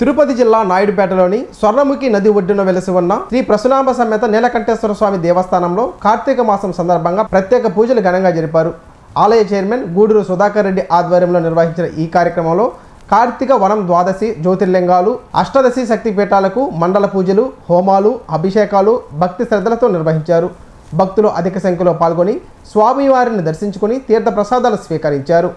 తిరుపతి జిల్లా నాయుడుపేటలోని స్వర్ణముఖి నది ఒడ్డున వెలసి ఉన్న శ్రీ ప్రసునామ సమేత నీలకంఠేశ్వర స్వామి దేవస్థానంలో కార్తీక మాసం సందర్భంగా ప్రత్యేక పూజలు ఘనంగా జరిపారు. ఆలయ చైర్మన్ గూడూరు సుధాకర్ రెడ్డి ఆధ్వర్యంలో నిర్వహించిన ఈ కార్యక్రమంలో కార్తీక వనం ద్వాదశి జ్యోతిర్లింగాలు అష్టదశి శక్తిపీఠాలకు మండల పూజలు హోమాలు అభిషేకాలు భక్తి శ్రద్ధలతో నిర్వహించారు. భక్తులు అధిక సంఖ్యలో పాల్గొని స్వామివారిని దర్శించుకుని తీర్థ ప్రసాదాలు స్వీకరించారు.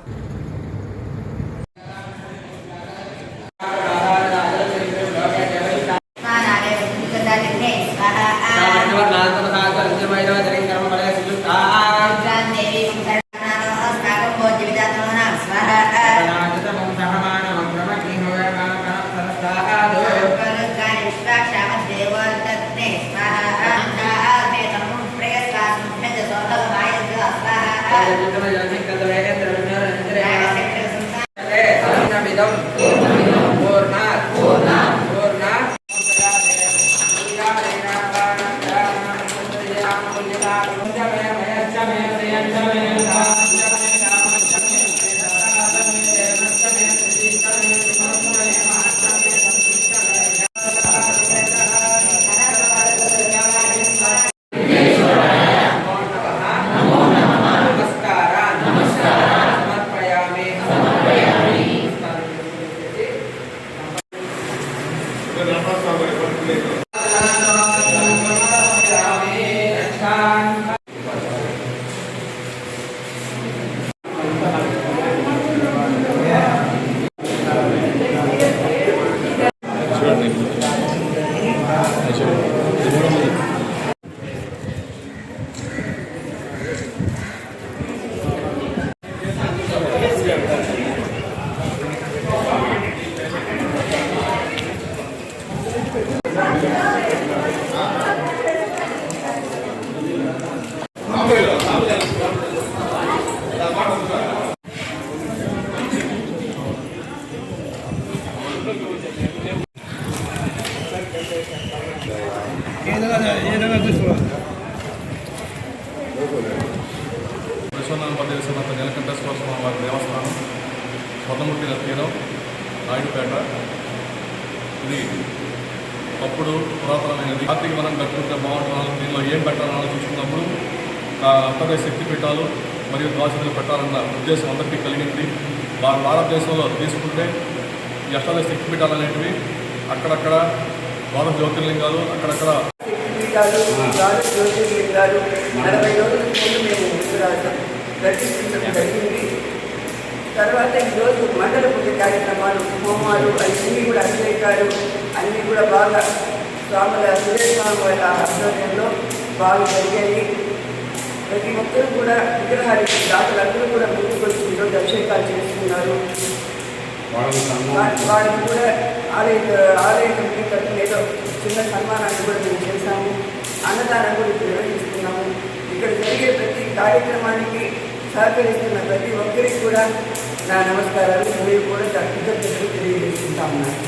Amen. స్వాహ విశ్వనాథపల్లి సమేత నీలకంఠేశ్వర స్వామి వారి దేవస్థానం స్వర్ణమూర్తి తీరం నాయుడుపేట ఇది అప్పుడు పురాతనమైనది కార్తీక మనం కట్టుకుంటే బాగుంటున్నాను దీనిలో ఏం పెట్టాలని ఆలోచించుకున్నప్పుడు అక్కడే శక్తి పెట్టాలు మరియు ద్వాసలు పెట్టాలన్న ఉద్దేశం అందరికీ కలిగింది భారతదేశంలో తీసుకుంటే ఈ అష్టాదశ శక్తి పీఠాలు అనేటివి అక్కడక్కడ ద్వాదశ జ్యోతిర్లింగాలు అక్కడక్కడ పీఠాలు గాలి జ్యోతిర్లింగాలు నలభై రోజుల ముందు మేము ఇక్కడ ప్రతిష్ఠించడం జరిగింది. తర్వాత ఈరోజు మండల పూజ కార్యక్రమాలు హోమాలు అన్నీ కూడా అభిషేకాలు అన్నీ కూడా బాగా స్వాముల సురేష్ స్వామి వారి ఆధ్వర్యంలో బాగా జరిగాయి. ప్రతి ఒక్కరు కూడా విగ్రహానికి దాతలందరూ కూడా ముందుకు వచ్చి ఈరోజు అభిషేకాలు చేస్తున్నారు. వారికి కూడా ఆలయ ఆలయ అన్నదానం కూడా నిర్వహిస్తున్నాము. ఇక్కడ జరిగే ప్రతి కార్యక్రమానికి సహకరిస్తున్న ప్రతి ఒక్కరికి కూడా నా నమస్కారాలు. మీరు కూడా కృతజ్ఞతలు తెలియజేసుకుంటా ఉన్నాను.